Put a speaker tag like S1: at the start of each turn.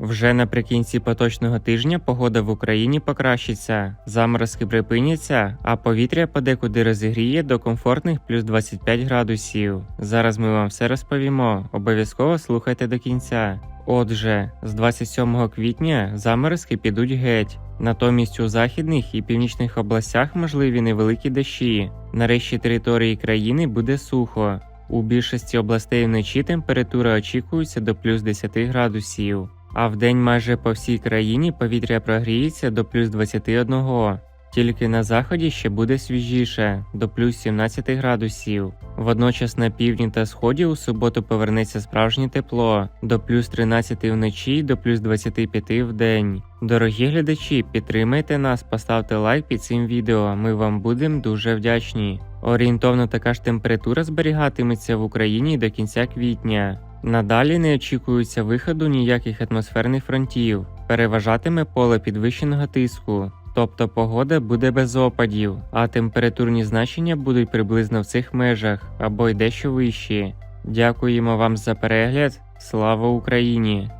S1: Вже наприкінці поточного тижня погода в Україні покращиться, заморозки припиняться, а повітря подекуди розігріє до комфортних плюс 25 градусів. Зараз ми вам все розповімо. Обов'язково слухайте до кінця. Отже, з 27 квітня заморозки підуть геть. Натомість у західних і північних областях можливі невеликі дощі. На решті території країни буде сухо. У більшості областей вночі температура очікується до плюс 10 градусів, а вдень майже по всій країні повітря прогріється до плюс 21. Тільки на заході ще буде свіжіше до плюс 17 градусів. Водночас на півдні та сході у суботу повернеться справжнє тепло до плюс 13 вночі до плюс 25 в день. Дорогі глядачі, підтримайте нас, поставте лайк під цим відео. Ми вам будемо дуже вдячні. Орієнтовно така ж температура зберігатиметься в Україні до кінця квітня. Надалі не очікується виходу ніяких атмосферних фронтів. Переважатиме поле підвищеного тиску. Тобто погода буде без опадів, а температурні значення будуть приблизно в цих межах або й дещо вищі. Дякуємо вам за перегляд. Слава Україні!